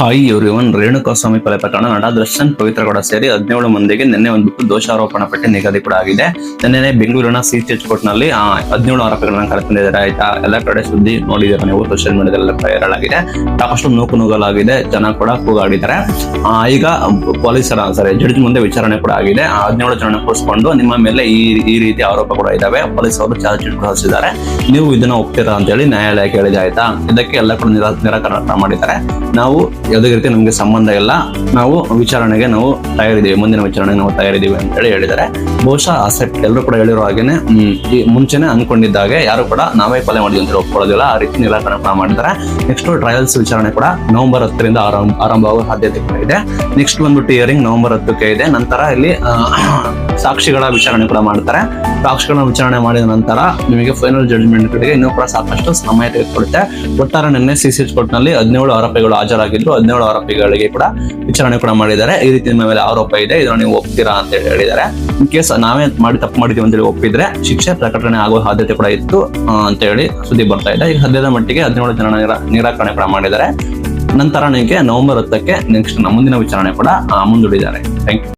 Hi ಇವನ್ ರೇಣುಕಾಸ್ವಾಮಿ ಕೊಲೆ ಪ್ರಕರಣ ನಟ ದರ್ಶನ್ ಪವಿತ್ರ ಕೂಡ ಸೇರಿ ಹದಿನೇಳು ಮಂದಿಗೆ ನಿನ್ನೆ ಒಂದ್ಬಿಟ್ಟು ದೋಷಾರೋಪಣ ಪಟ್ಟಿ ನಿಗದಿ ಕೂಡ ಆಗಿದೆ. ನಿನ್ನೆ ಬೆಂಗಳೂರಿನ ಸಿ ಎಚ್ ಕೋರ್ಟ್ನಲ್ಲಿ ಆ, ಹದಿನೇಳು ಆರೋಪಿಗಳನ್ನ ಕರೆತಂದಿದ್ದಾರೆ. ಆಯ್ತಾ? ಎಲ್ಲ ಕಡೆ ಸುದ್ದಿ ನೋಡಿದ್ದೀರಾ ನೀವು? ಸೋಷಿಯಲ್ ಮೀಡಿಯಾದಲ್ಲಿ ವೈರಲ್ ಆಗಿದೆ. ಸಾಕಷ್ಟು ನೂಕು ನೂಗಲಾಗಿದೆ. ಜನ ಕೂಡ ಕೂಗಾಡಿದ್ದಾರೆ. ಈಗ ಪೊಲೀಸರ ಸಾರಿ ಜಡ್ಜ್ ಮುಂದೆ ವಿಚಾರಣೆ ಕೂಡ ಆಗಿದೆ. ಹದಿನೇಳು ಜನ ಕೂರಿಸ್ಕೊಂಡು ನಿಮ್ಮ ಮೇಲೆ ಈ ಈ ರೀತಿ ಆರೋಪ ಕೂಡ ಇದಾವೆ. ಪೊಲೀಸರು ಚಾರ್ಜ್ ಶೀಟ್ ಕೂಡ ಹಚ್ಚಿದ್ದಾರೆ ನೀವು ಇದನ್ನ ಒಪ್ತೀರಾ ಅಂತ ಹೇಳಿ ನ್ಯಾಯಾಲಯ ಕೇಳಿದೆ ಆಯ್ತಾ? ಇದಕ್ಕೆ ಎಲ್ಲ ಕೂಡ ನಿರಾ ನಿರಾಕರಣ ಮಾಡಿದ್ದಾರೆ. ನಾವು ಯಾವುದೇ ರೀತಿ ನಮಗೆ ಸಂಬಂಧ ಇಲ್ಲ, ನಾವು ವಿಚಾರಣೆಗೆ ನಾವು ತಯಾರಿದ್ದೀವಿ, ಮುಂದಿನ ವಿಚಾರಣೆಗೆ ನಾವು ತಯಾರಿದ್ದೀವಿ ಅಂತ ಹೇಳಿ ಹೇಳಿದ್ದಾರೆ. ಬಹುಶಃ ಅಸೆಟ್ ಎಲ್ಲರೂ ಕೂಡ ಹೇಳಿರೋ ಹಾಗೇನೆ ಈ ಮುಂಚೆನೆ ಅನ್ಕೊಂಡಿದ್ದಾಗೆ ಯಾರು ಕೂಡ ನಾವೇ ಕೊಲೆ ಮಾಡಿದ್ವಿ ಅಂತ ಒಪ್ಕೊಳ್ಳೋದಿಲ್ಲ, ಆ ರೀತಿ ನಿರಾಕರಣೆ ಕೂಡ ಮಾಡಿದ್ದಾರೆ. ನೆಕ್ಸ್ಟ್ ಟ್ರಯಲ್ಸ್ ವಿಚಾರಣೆ ಕೂಡ ನವೆಂಬರ್ ಹತ್ತರಿಂದ ಆರಂಭ ಆರಂಭ ಆಗುವ ಸಾಧ್ಯತೆ ಕೂಡ ಇದೆ. ನೆಕ್ಸ್ಟ್ ಬಂದ್ಬಿಟ್ಟು ಇಯರಿಂಗ್ ನವೆಂಬರ್ ಹತ್ತಕ್ಕೆ ಇದೆ. ನಂತರ ಇಲ್ಲಿ ಸಾಕ್ಷಿಗಳ ವಿಚಾರಣೆ ಕೂಡ ಮಾಡ್ತಾರೆ. ಸಾಕ್ಷಿಗಳ ವಿಚಾರಣೆ ಮಾಡಿದ ನಂತರ ನಿಮಗೆ ಫೈನಲ್ ಜಡ್ಜ್ಮೆಂಟ್ ಕಡೆಗೆ ಇನ್ನೂ ಕೂಡ ಸಾಕಷ್ಟು ಸಮಯ ತೆಗೆದುಕೊಳ್ಳುತ್ತೆ. ಒಟ್ಟಾರೆ ನಿನ್ನೆ ಸಿ ಸಿ ಕೋರ್ಟ್ನಲ್ಲಿ ಹದಿನೇಳು ಆರೋಪಿಗಳು ಹಾಜರಾಗಿದ್ದು, ಹದಿನೇಳು ಆರೋಪಿಗಳಿಗೆ ಕೂಡ ವಿಚಾರಣೆ ಕೂಡ ಮಾಡಿದ್ದಾರೆ. ಈ ರೀತಿ ನಿಮ್ಮ ಮೇಲೆ ಆರೋಪ ಇದೆ, ಇದನ್ನು ನೀವು ಒಪ್ತೀರಾ ಅಂತ ಹೇಳಿ ಹೇಳಿದ್ದಾರೆ. ಇನ್ ಕೇಸ್ ನಾವೇ ಮಾಡಿ ತಪ್ಪು ಮಾಡಿದೀವಿ ಅಂತ ಹೇಳಿ ಒಪ್ಪಿದ್ರೆ ಶಿಕ್ಷೆ ಪ್ರಕಟಣೆ ಆಗುವ ಸಾಧ್ಯತೆ ಕೂಡ ಇತ್ತು ಅಂತ ಹೇಳಿ ಸುದ್ದಿ ಬರ್ತಾ ಇದೆ. ಈಗ ಸದ್ಯದ ಮಟ್ಟಿಗೆ ಹದಿನೇಳು ಜನ ನಿರಾ- ನಿರಾಕರಣೆ ಕೂಡ ಮಾಡಿದ್ದಾರೆ. ನಂತರ ನಿಮಗೆ ನವೆಂಬರ್ ಹತ್ತಕ್ಕೆ ನೆಕ್ಸ್ಟ್ ಮುಂದಿನ ವಿಚಾರಣೆ ಕೂಡ ಮುಂದೂಡಿದ್ದಾರೆ. Thank you